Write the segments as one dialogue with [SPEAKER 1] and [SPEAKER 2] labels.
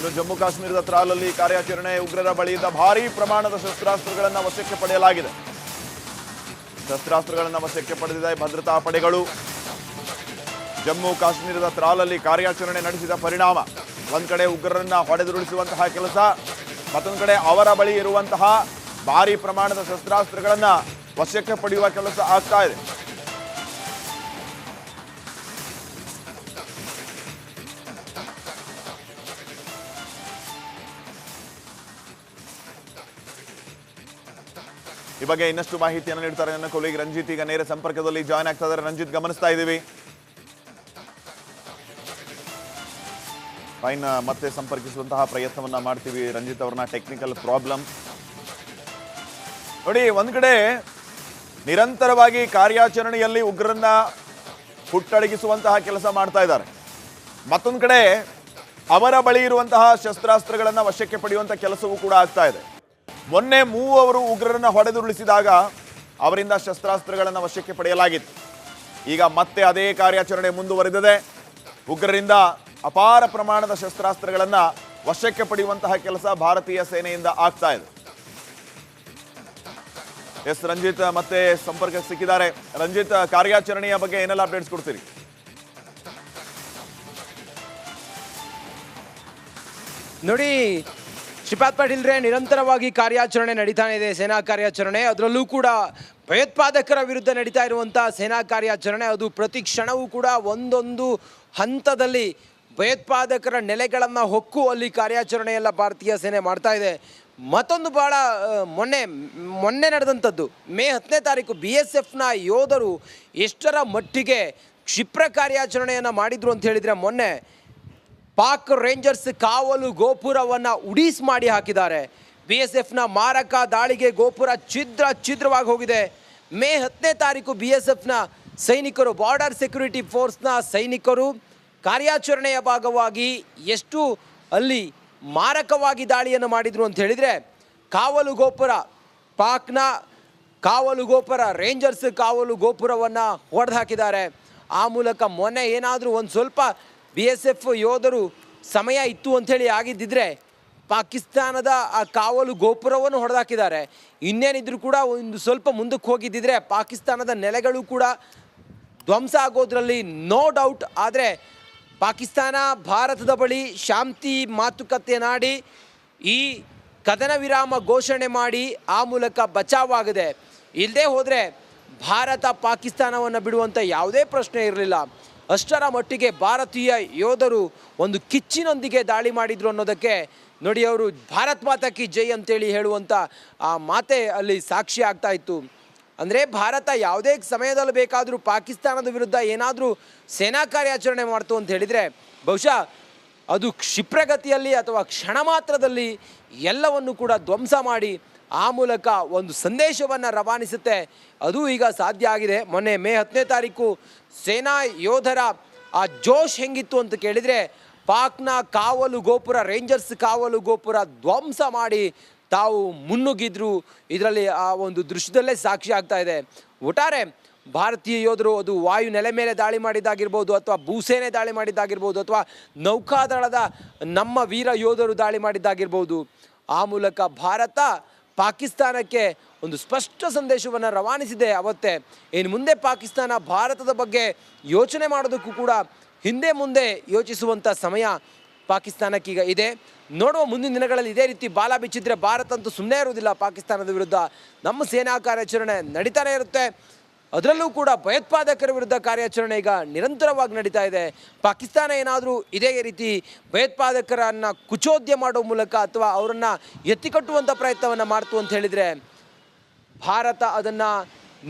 [SPEAKER 1] ಇನ್ನು ಜಮ್ಮು ಕಾಶ್ಮೀರದ ತ್ರಾಲಲ್ಲಿ ಕಾರ್ಯಾಚರಣೆ ಉಗ್ರರ ಬಳಿಯಿಂದ ಭಾರೀ ಪ್ರಮಾಣದ ಶಸ್ತ್ರಾಸ್ತ್ರಗಳನ್ನು ವಶಕ್ಕೆ ಪಡೆಯಲಾಗಿದೆ. ಶಸ್ತ್ರಾಸ್ತ್ರಗಳನ್ನು ವಶಕ್ಕೆ ಪಡೆದಿದೆ ಭದ್ರತಾ ಪಡೆಗಳು. ಜಮ್ಮು ಕಾಶ್ಮೀರದ ತ್ರಾಲಲ್ಲಿ ಕಾರ್ಯಾಚರಣೆ ನಡೆಸಿದ ಪರಿಣಾಮ. ಒಂದ್ ಕಡೆ ಉಗ್ರರನ್ನ ಹೊಡೆದುರುಳಿಸುವಂತಹ ಕೆಲಸ, ಮತ್ತೊಂದು ಕಡೆ ಅವರ ಬಳಿ ಇರುವಂತಹ ಭಾರಿ ಪ್ರಮಾಣದ ಶಸ್ತ್ರಾಸ್ತ್ರಗಳನ್ನ ವಶಕ್ಕೆ ಪಡೆಯುವ ಕೆಲಸ ಆಗ್ತಾ ಇದೆ. ಈ ಬಗ್ಗೆ ಇನ್ನಷ್ಟು ಮಾಹಿತಿಯನ್ನು ನೀಡ್ತಾರೆ ನನ್ನ ಕೊಲೀಗ್ ರಂಜಿತ್. ಈಗ ನೇರ ಸಂಪರ್ಕದಲ್ಲಿ ಜಾಯ್ನ್ ಆಗ್ತಾ ಇದ್ದಾರೆ ರಂಜಿತ್, ಗಮನಿಸ್ತಾ ಇದ್ದೀವಿ. ಫೈನ್ ಮತ್ತೆ ಸಂಪರ್ಕಿಸುವಂತಹ ಪ್ರಯತ್ನವನ್ನ ಮಾಡ್ತೀವಿ. ರಂಜಿತ್ ಅವ್ರನ್ನ ಟೆಕ್ನಿಕಲ್ ಪ್ರಾಬ್ಲಮ್ ನೋಡಿ, ಒಂದ್ ಕಡೆ ನಿರಂತರವಾಗಿ ಕಾರ್ಯಾಚರಣೆಯಲ್ಲಿ ಉಗ್ರರನ್ನ ಹುಟ್ಟಡಗಿಸುವಂತಹ ಕೆಲಸ ಮಾಡ್ತಾ ಇದ್ದಾರೆ. ಮತ್ತೊಂದು ಕಡೆ ಅವರ ಬಳಿ ಇರುವಂತಹ ಶಸ್ತ್ರಾಸ್ತ್ರಗಳನ್ನ ವಶಕ್ಕೆ ಪಡೆಯುವಂತಹ ಕೆಲಸವೂ ಕೂಡ ಆಗ್ತಾ ಇದೆ. ಮೊನ್ನೆ ಮೂವರು ಉಗ್ರರನ್ನ ಹೊಡೆದುರುಳಿಸಿದಾಗ ಅವರಿಂದ ಶಸ್ತ್ರಾಸ್ತ್ರಗಳನ್ನು ವಶಕ್ಕೆ ಪಡೆಯಲಾಗಿತ್ತು. ಈಗ ಮತ್ತೆ ಅದೇ ಕಾರ್ಯಾಚರಣೆ ಮುಂದುವರೆದಿದೆ. ಉಗ್ರರಿಂದ ಅಪಾರ ಪ್ರಮಾಣದ ಶಸ್ತ್ರಾಸ್ತ್ರಗಳನ್ನ ವಶಕ್ಕೆ ಪಡೆಯುವಂತಹ ಕೆಲಸ ಭಾರತೀಯ ಸೇನೆಯಿಂದ ಆಗ್ತಾ ಇದೆ. ಎಸ್ ರಂಜಿತ್ ಮತ್ತೆ ಸಂಪರ್ಕ ಸಿಕ್ಕಿದ್ದಾರೆ. ರಂಜಿತ್, ಕಾರ್ಯಾಚರಣೆಯ ಬಗ್ಗೆ ಏನೆಲ್ಲ ಅಪ್ಡೇಟ್ಸ್ ಕೊಡ್ತೀರಿ?
[SPEAKER 2] ನೋಡಿ ಶ್ರೀಪಾದ್ ಪಾಟೀಲ್ರೆ ನಿರಂತರವಾಗಿ ಕಾರ್ಯಾಚರಣೆ ನಡೀತಾ ಇದೆ, ಸೇನಾ ಕಾರ್ಯಾಚರಣೆ. ಅದರಲ್ಲೂ ಕೂಡ ಭಯೋತ್ಪಾದಕರ ವಿರುದ್ಧ ನಡೀತಾ ಇರುವಂಥ ಸೇನಾ ಕಾರ್ಯಾಚರಣೆ. ಅದು ಪ್ರತಿ ಕ್ಷಣವೂ ಕೂಡ ಒಂದೊಂದು ಹಂತದಲ್ಲಿ ಭಯೋತ್ಪಾದಕರ ನೆಲೆಗಳನ್ನು ಹೊಕ್ಕು ಅಲ್ಲಿ ಕಾರ್ಯಾಚರಣೆಯೆಲ್ಲ ಭಾರತೀಯ ಸೇನೆ ಮಾಡ್ತಾ ಇದೆ. ಮತ್ತೊಂದು ಭಾಳ ಮೊನ್ನೆ ಮೊನ್ನೆ ನಡೆದಂಥದ್ದು. ಮೇ ಹತ್ತನೇ ತಾರೀಕು ಬಿ ಎಸ್ ಎಫ್ನ ಯೋಧರು ಎಷ್ಟರ ಮಟ್ಟಿಗೆ ಕ್ಷಿಪ್ರ ಕಾರ್ಯಾಚರಣೆಯನ್ನು ಮಾಡಿದ್ರು ಅಂತ ಹೇಳಿದರೆ ಮೊನ್ನೆ ಪಾಕ್ ರೇಂಜರ್ಸ್ ಕಾವಲು ಗೋಪುರವನ್ನು ಉಡೀಸ್ ಮಾಡಿ ಹಾಕಿದ್ದಾರೆ. ಬಿ ಎಸ್ ಎಫ್ನ ಮಾರಕ ದಾಳಿಗೆ ಗೋಪುರ ಛಿದ್ರ ಛಿದ್ರವಾಗಿ ಹೋಗಿದೆ. ಮೇ ಹತ್ತನೇ ತಾರೀಕು ಬಿ ಎಸ್ ಎಫ್ನ ಸೈನಿಕರು, ಬಾರ್ಡರ್ ಸೆಕ್ಯೂರಿಟಿ ಫೋರ್ಸ್ನ ಸೈನಿಕರು ಕಾರ್ಯಾಚರಣೆಯ ಭಾಗವಾಗಿ ಎಷ್ಟು ಅಲ್ಲಿ ಮಾರಕವಾಗಿ ದಾಳಿಯನ್ನು ಮಾಡಿದರು ಅಂತ ಹೇಳಿದರೆ, ಕಾವಲು ಗೋಪುರ, ಪಾಕ್ನ ಕಾವಲು ಗೋಪುರ, ರೇಂಜರ್ಸ್ ಕಾವಲು ಗೋಪುರವನ್ನು ಹೊಡೆದು ಹಾಕಿದ್ದಾರೆ. ಆ ಮೂಲಕ ಮೊನ್ನೆ ಏನಾದರೂ ಒಂದು ಸ್ವಲ್ಪ ಬಿ ಎಸ್ ಎಫ್ ಯೋಧರು ಸಮಯ ಇತ್ತು ಅಂಥೇಳಿ ಆಗಿದ್ದಿದ್ರೆ ಪಾಕಿಸ್ತಾನದ ಆ ಕಾವಲು ಗೋಪುರವನ್ನು ಹೊಡೆದಾಕಿದ್ದಾರೆ. ಇನ್ನೇನಿದ್ರು ಕೂಡ ಒಂದು ಸ್ವಲ್ಪ ಮುಂದಕ್ಕೆ ಹೋಗಿದ್ದಿದ್ರೆ ಪಾಕಿಸ್ತಾನದ ನೆಲೆಗಳು ಕೂಡ ಧ್ವಂಸ ಆಗೋದ್ರಲ್ಲಿ ನೋ ಡೌಟ್ ಆದರೆ ಪಾಕಿಸ್ತಾನ ಭಾರತದ ಬಳಿ ಶಾಂತಿ ಮಾತುಕತೆ ನಾಡಿ ಈ ಕದನ ವಿರಾಮ ಘೋಷಣೆ ಮಾಡಿ ಆ ಮೂಲಕ ಬಚಾವಾಗಿದೆ ಇಲ್ಲದೆ ಹೋದರೆ ಭಾರತ ಪಾಕಿಸ್ತಾನವನ್ನು ಬಿಡುವಂಥ ಯಾವುದೇ ಪ್ರಶ್ನೆ ಇರಲಿಲ್ಲ. ಅಷ್ಟರ ಮಟ್ಟಿಗೆ ಭಾರತೀಯ ಯೋಧರು ಒಂದು ಕಿಚ್ಚಿನೊಂದಿಗೆ ದಾಳಿ ಮಾಡಿದ್ರು ಅನ್ನೋದಕ್ಕೆ ನೋಡಿ ಅವರು, ಭಾರತ್ ಮಾತಾ ಕಿ ಜೈ ಅಂತೇಳಿ ಹೇಳುವಂಥ ಆ ಮಾತೆ ಅಲ್ಲಿ ಸಾಕ್ಷಿ ಆಗ್ತಾ ಇತ್ತು. ಅಂದರೆ ಭಾರತ ಯಾವುದೇ ಸಮಯದಲ್ಲಿ ಬೇಕಾದರೂ ಪಾಕಿಸ್ತಾನದ ವಿರುದ್ಧ ಏನಾದರೂ ಸೇನಾ ಕಾರ್ಯಾಚರಣೆ ಮಾಡ್ತು ಅಂತ ಹೇಳಿದರೆ, ಬಹುಶಃ ಅದು ಕ್ಷಿಪ್ರಗತಿಯಲ್ಲಿ ಅಥವಾ ಕ್ಷಣ ಮಾತ್ರದಲ್ಲಿ ಎಲ್ಲವನ್ನು ಕೂಡ ಧ್ವಂಸ ಮಾಡಿ ಆ ಮೂಲಕ ಒಂದು ಸಂದೇಶವನ್ನು ರವಾನಿಸುತ್ತೆ. ಅದು ಈಗ ಸಾಧ್ಯ ಆಗಿದೆ. ಮೊನ್ನೆ ಮೇ ಹತ್ತನೇ ತಾರೀಕು ಸೇನಾ ಯೋಧರ, ಆ ಜೋಶ್ ಹೆಂಗಿತ್ತು ಅಂತ ಕೇಳಿದರೆ, ಪಾಕ್ನ ಕಾವಲು ಗೋಪುರ, ರೇಂಜರ್ಸ್ ಕಾವಲು ಗೋಪುರ ಧ್ವಂಸ ಮಾಡಿ ತಾವು ಮುನ್ನುಗ್ಗಿದ್ರು. ಇದರಲ್ಲಿ ಆ ಒಂದು ದೃಶ್ಯದಲ್ಲೇ ಸಾಕ್ಷಿ ಆಗ್ತಾ ಇದೆ. ಒಟ್ಟಾರೆ ಭಾರತೀಯ ಯೋಧರು ಅದು ವಾಯು ನೆಲೆ ಮೇಲೆ ದಾಳಿ ಮಾಡಿದ್ದಾಗಿರ್ಬೋದು ಅಥವಾ ಭೂಸೇನೆ ದಾಳಿ ಮಾಡಿದ್ದಾಗಿರ್ಬೋದು ಅಥವಾ ನೌಕಾದಳದ ನಮ್ಮ ವೀರ ಯೋಧರು ದಾಳಿ ಮಾಡಿದ್ದಾಗಿರ್ಬೋದು. ಆ ಮೂಲಕ ಭಾರತ ಪಾಕಿಸ್ತಾನಕ್ಕೆ ಒಂದು ಸ್ಪಷ್ಟ ಸಂದೇಶವನ್ನು ರವಾನಿಸಿದೆ. ಅವತ್ತೇ ಇನ್ನು ಮುಂದೆ ಪಾಕಿಸ್ತಾನ ಭಾರತದ ಬಗ್ಗೆ ಯೋಚನೆ ಮಾಡೋದಕ್ಕೂ ಕೂಡ ಹಿಂದೆ ಮುಂದೆ ಯೋಚಿಸುವಂಥ ಸಮಯ ಪಾಕಿಸ್ತಾನಕ್ಕೀಗ ಇದೆ. ನೋಡುವ ಮುಂದಿನ ದಿನಗಳಲ್ಲಿ ಇದೇ ರೀತಿ ಬಾಲ ಬಿಚ್ಚಿದ್ರೆ ಭಾರತ ಅಂತೂ ಸುಮ್ಮನೆ ಇರುವುದಿಲ್ಲ. ಪಾಕಿಸ್ತಾನದ ವಿರುದ್ಧ ನಮ್ಮ ಸೇನಾ ಕಾರ್ಯಾಚರಣೆ ನಡೀತಾನೆ ಇರುತ್ತೆ. ಅದರಲ್ಲೂ ಕೂಡ ಭಯೋತ್ಪಾದಕರ ವಿರುದ್ಧ ಕಾರ್ಯಾಚರಣೆ ಈಗ ನಿರಂತರವಾಗಿ ನಡೀತಾ ಇದೆ. ಪಾಕಿಸ್ತಾನ ಏನಾದರೂ ಇದೇ ರೀತಿ ಭಯೋತ್ಪಾದಕರನ್ನು ಕುಚೋದ್ಯ ಮಾಡೋ ಮೂಲಕ ಅಥವಾ ಅವರನ್ನು ಎತ್ತಿಕಟ್ಟುವಂಥ ಪ್ರಯತ್ನವನ್ನು ಮಾಡ್ತು ಅಂತ ಹೇಳಿದರೆ ಭಾರತ ಅದನ್ನು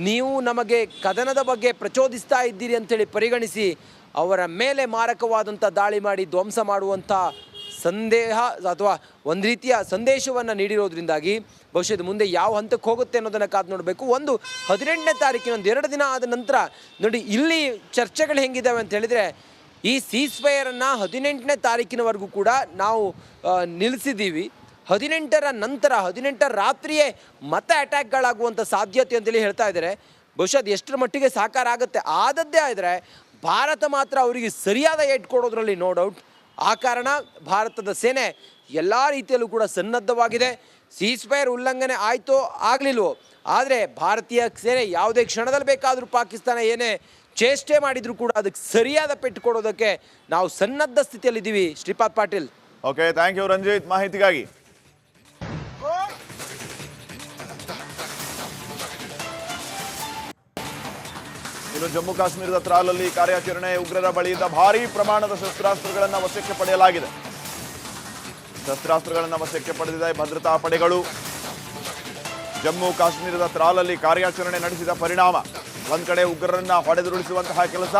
[SPEAKER 2] ನೀವು ನಮಗೆ ಕದನದ ಬಗ್ಗೆ ಪ್ರಚೋದಿಸ್ತಾ ಇದ್ದೀರಿ ಅಂತೇಳಿ ಪರಿಗಣಿಸಿ ಅವರ ಮೇಲೆ ಮಾರಕವಾದಂಥ ದಾಳಿ ಮಾಡಿ ಧ್ವಂಸ ಮಾಡುವಂಥ ಸಂದೇಹ ಅಥವಾ ಒಂದು ರೀತಿಯ ಸಂದೇಶವನ್ನು ನೀಡಿರೋದ್ರಿಂದಾಗಿ ಇದು ಮುಂದೆ ಯಾವ ಹಂತಕ್ಕೆ ಹೋಗುತ್ತೆ ಅನ್ನೋದನ್ನು ಕಾದು ನೋಡಬೇಕು. ಒಂದು ಹದಿನೆಂಟನೇ ತಾರೀಕಿನ ಒಂದು ಎರಡು ದಿನ ಆದ ನಂತರ, ನೋಡಿ ಇಲ್ಲಿ ಚರ್ಚೆಗಳು ಹೆಂಗಿದ್ದಾವೆ ಅಂತ ಹೇಳಿದರೆ, ಈ ಸೀಸ್ ಫೈರನ್ನು ಹದಿನೆಂಟನೇ ತಾರೀಕಿನವರೆಗೂ ಕೂಡ ನಾವು ನಿಲ್ಲಿಸಿದ್ದೀವಿ. ಹದಿನೆಂಟರ ನಂತರ ಹದಿನೆಂಟರ ರಾತ್ರಿಯೇ ಮತ್ತೆ ಅಟ್ಯಾಕ್ಗಳಾಗುವಂಥ ಸಾಧ್ಯತೆ ಅಂತೇಳಿ ಹೇಳ್ತಾ ಇದ್ದಾರೆ. ಬಹುಶಃ ಅದು ಎಷ್ಟರ ಮಟ್ಟಿಗೆ ಸಾಕಾರ ಆಗುತ್ತೆ? ಆದದ್ದೇ ಆದರೆ, ಭಾರತ ಮಾತ್ರ ಅವರಿಗೆ ಸರಿಯಾದ ಏಟ್ ಕೊಡೋದ್ರಲ್ಲಿ ನೋ ಡೌಟ್ ಆ ಕಾರಣ ಭಾರತದ ಸೇನೆ ಎಲ್ಲ ರೀತಿಯಲ್ಲೂ ಕೂಡ ಸನ್ನದ್ಧವಾಗಿದೆ. ಸೀಸ್ಫೈರ್ ಉಲ್ಲಂಘನೆ ಆಯಿತೋ ಆಗಲಿಲ್ವೋ? ಆದರೆ ಭಾರತೀಯ ಸೇನೆ ಯಾವುದೇ ಕ್ಷಣದಲ್ಲಿ ಬೇಕಾದರೂ ಪಾಕಿಸ್ತಾನ ಏನೇ ಚೇಷ್ಟೆ ಮಾಡಿದರೂ ಕೂಡ ಅದಕ್ಕೆ ಸರಿಯಾದ ಪೆಟ್ಟು ಕೊಡೋದಕ್ಕೆ ನಾವು ಸನ್ನದ್ಧ ಸ್ಥಿತಿಯಲ್ಲಿದ್ದೀವಿ. Shripad Patil.
[SPEAKER 1] Okay thank you Ranjith. ಮಾಹಿತಿಗಾಗಿ. ಇನ್ನು ಜಮ್ಮು ಕಾಶ್ಮೀರದ ತ್ರಾಲಲ್ಲಿ ಕಾರ್ಯಾಚರಣೆ, ಉಗ್ರರ ಬಳಿಯಿಂದ ಭಾರೀ ಪ್ರಮಾಣದ ಶಸ್ತ್ರಾಸ್ತ್ರಗಳನ್ನು ವಶಕ್ಕೆ ಪಡೆಯಲಾಗಿದೆ. ಶಸ್ತ್ರಾಸ್ತ್ರಗಳನ್ನು ವಶಕ್ಕೆ ಪಡೆದಿದೆ ಭದ್ರತಾ ಪಡೆಗಳು. ಜಮ್ಮು ಕಾಶ್ಮೀರದ ತ್ರಾಲಲ್ಲಿ ಕಾರ್ಯಾಚರಣೆ ನಡೆಸಿದ ಪರಿಣಾಮ. ಒಂದು ಕಡೆ ಉಗ್ರರನ್ನ ಹೊಡೆದುರುಳಿಸುವಂತಹ ಕೆಲಸ,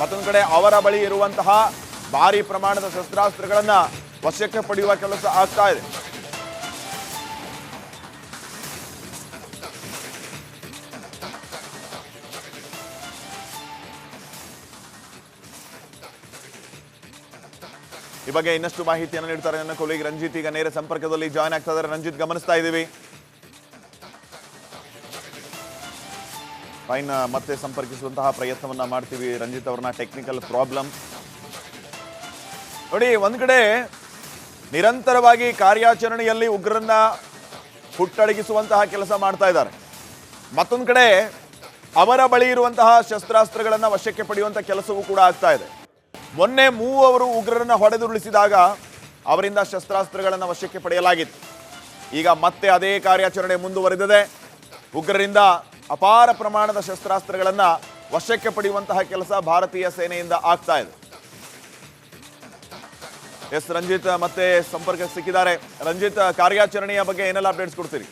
[SPEAKER 1] ಮತ್ತೊಂದು ಕಡೆ ಅವರ ಬಳಿ ಇರುವಂತಹ ಭಾರಿ ಪ್ರಮಾಣದ ಶಸ್ತ್ರಾಸ್ತ್ರಗಳನ್ನು ವಶಕ್ಕೆ ಪಡೆಯುವ ಕೆಲಸ ಆಗ್ತಾ ಇದೆ. ಈ ಬಗ್ಗೆ ಇನ್ನಷ್ಟು ಮಾಹಿತಿಯನ್ನು ನೀಡ್ತಾರೆ ನನ್ನ ಕೊಲೀಗ್ ರಂಜಿತ್. ಈಗ ನೇರ ಸಂಪರ್ಕದಲ್ಲಿ ಜಾಯ್ನ್ ಆಗ್ತಾ ಇದ್ದಾರೆ. ರಂಜಿತ್, ಗಮನಿಸ್ತಾ ಇದ್ದೀವಿ. ಫೈನ್ ಮತ್ತೆ ಸಂಪರ್ಕಿಸುವಂತಹ ಪ್ರಯತ್ನವನ್ನ ಮಾಡ್ತೀವಿ. ರಂಜಿತ್ ಅವ್ರನ್ನ ಟೆಕ್ನಿಕಲ್ ಪ್ರಾಬ್ಲಮ್ ನೋಡಿ, ಒಂದ್ ಕಡೆ ನಿರಂತರವಾಗಿ ಕಾರ್ಯಾಚರಣೆಯಲ್ಲಿ ಉಗ್ರರನ್ನ ಹುಟ್ಟಡಗಿಸುವಂತಹ ಕೆಲಸ ಮಾಡ್ತಾ ಇದ್ದಾರೆ. ಮತ್ತೊಂದು ಕಡೆ ಅವರ ಬಳಿ ಇರುವಂತಹ ಶಸ್ತ್ರಾಸ್ತ್ರಗಳನ್ನ ವಶಕ್ಕೆ ಪಡೆಯುವಂತಹ ಕೆಲಸವೂ ಕೂಡ ಆಗ್ತಾ ಇದೆ. ಮೊನ್ನೆ ಮೂವರು ಉಗ್ರರನ್ನು ಹೊಡೆದುರುಳಿಸಿದಾಗ ಅವರಿಂದ ಶಸ್ತ್ರಾಸ್ತ್ರಗಳನ್ನು ವಶಕ್ಕೆ ಪಡೆಯಲಾಗಿತ್ತು. ಈಗ ಮತ್ತೆ ಅದೇ ಕಾರ್ಯಾಚರಣೆ ಮುಂದುವರೆದಿದೆ. ಉಗ್ರರಿಂದ ಅಪಾರ ಪ್ರಮಾಣದ ಶಸ್ತ್ರಾಸ್ತ್ರಗಳನ್ನು ವಶಕ್ಕೆ ಪಡೆಯುವಂತಹ ಕೆಲಸ ಭಾರತೀಯ ಸೇನೆಯಿಂದ ಆಗ್ತಾ ಇದೆ. ಎಸ್ ರಂಜಿತ್ ಮತ್ತೆ ಸಂಪರ್ಕ ಸಿಕ್ಕಿದ್ದಾರೆ. ರಂಜಿತ್, ಕಾರ್ಯಾಚರಣೆಯ ಬಗ್ಗೆ ಏನೆಲ್ಲ ಅಪ್ಡೇಟ್ಸ್ ಕೊಡ್ತೀರಿ?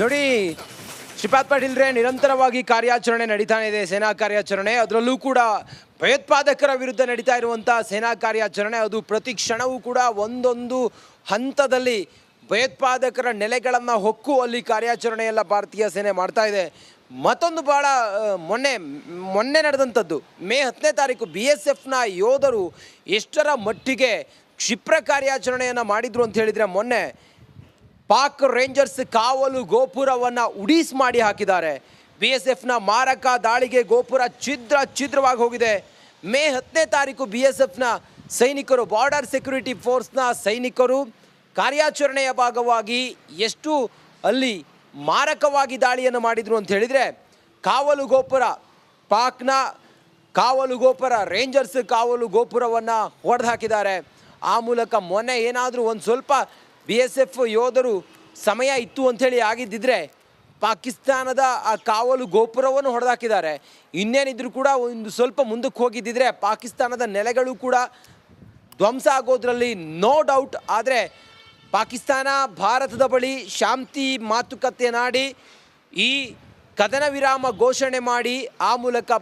[SPEAKER 2] ನೋಡಿ ಶ್ರೀಪಾದ್ ಪಾಟೀಲ್ರೆ ನಿರಂತರವಾಗಿ ಕಾರ್ಯಾಚರಣೆ ನಡೀತಾ ಇದೆ, ಸೇನಾ ಕಾರ್ಯಾಚರಣೆ. ಅದರಲ್ಲೂ ಕೂಡ ಭಯೋತ್ಪಾದಕರ ವಿರುದ್ಧ ನಡೀತಾ ಇರುವಂಥ ಸೇನಾ ಕಾರ್ಯಾಚರಣೆ. ಅದು ಪ್ರತಿ ಕ್ಷಣವೂ ಕೂಡ ಒಂದೊಂದು ಹಂತದಲ್ಲಿ ಭಯೋತ್ಪಾದಕರ ನೆಲೆಗಳನ್ನು ಹೊಕ್ಕು ಅಲ್ಲಿ ಕಾರ್ಯಾಚರಣೆ ಎಲ್ಲ ಭಾರತೀಯ ಸೇನೆ ಮಾಡ್ತಾ ಇದೆ. ಮತ್ತೊಂದು ಭಾಳ ಮೊನ್ನೆ ಮೊನ್ನೆ ನಡೆದಂಥದ್ದು. ಮೇ ಹತ್ತನೇ ತಾರೀಕು ಬಿ ಎಸ್ ಎಫ್ನ ಯೋಧರು ಎಷ್ಟರ ಮಟ್ಟಿಗೆ ಕ್ಷಿಪ್ರ ಕಾರ್ಯಾಚರಣೆಯನ್ನು ಮಾಡಿದ್ರು ಅಂತ ಹೇಳಿದರೆ ಮೊನ್ನೆ ಪಾಕ್ ರೇಂಜರ್ಸ್ ಕಾವಲು ಗೋಪುರವನ್ನು ಉಡೀಸ್ ಮಾಡಿ ಹಾಕಿದ್ದಾರೆ. ಬಿ ಎಸ್ ಎಫ್ನ ಮಾರಕ ದಾಳಿಗೆ ಗೋಪುರ ಛಿದ್ರ ಛಿದ್ರವಾಗಿ ಹೋಗಿದೆ. ಮೇ ಹತ್ತನೇ ತಾರೀಕು ಬಿ ಎಸ್ ಎಫ್ನ ಸೈನಿಕರು, ಬಾರ್ಡರ್ ಸೆಕ್ಯೂರಿಟಿ ಫೋರ್ಸ್ನ ಸೈನಿಕರು ಕಾರ್ಯಾಚರಣೆಯ ಭಾಗವಾಗಿ ಎಷ್ಟು ಅಲ್ಲಿ ಮಾರಕವಾಗಿ ದಾಳಿಯನ್ನು ಮಾಡಿದರು ಅಂತ ಹೇಳಿದರೆ, ಕಾವಲು ಗೋಪುರ, ಪಾಕ್ನ ಕಾವಲು ಗೋಪುರ, ರೇಂಜರ್ಸ್ ಕಾವಲು ಗೋಪುರವನ್ನು ಹೊಡೆದು ಹಾಕಿದ್ದಾರೆ. ಆ ಮೂಲಕ ಮೊನ್ನೆ ಏನಾದರೂ ಒಂದು ಸ್ವಲ್ಪ ಬಿ ಎಸ್ ಎಫ್ ಯೋಧರು ಸಮಯ ಇತ್ತು ಅಂಥೇಳಿ ಆಗಿದ್ದಿದ್ರೆ ಪಾಕಿಸ್ತಾನದ ಆ ಕಾವಲು ಗೋಪುರವನ್ನು ಹೊಡೆದಾಕಿದ್ದಾರೆ. ಇನ್ನೇನಿದ್ರು ಕೂಡ ಒಂದು ಸ್ವಲ್ಪ ಮುಂದಕ್ಕೆ ಹೋಗಿದ್ದಿದ್ರೆ ಪಾಕಿಸ್ತಾನದ ನೆಲೆಗಳು ಕೂಡ ಧ್ವಂಸ ಆಗೋದ್ರಲ್ಲಿ ನೋ ಡೌಟ್ ಆದರೆ ಪಾಕಿಸ್ತಾನ ಭಾರತದ ಬಳಿ ಶಾಂತಿ ಮಾತುಕತೆ ನಾಡಿ ಈ ಕದನ ವಿರಾಮ ಘೋಷಣೆ ಮಾಡಿ ಆ ಮೂಲಕ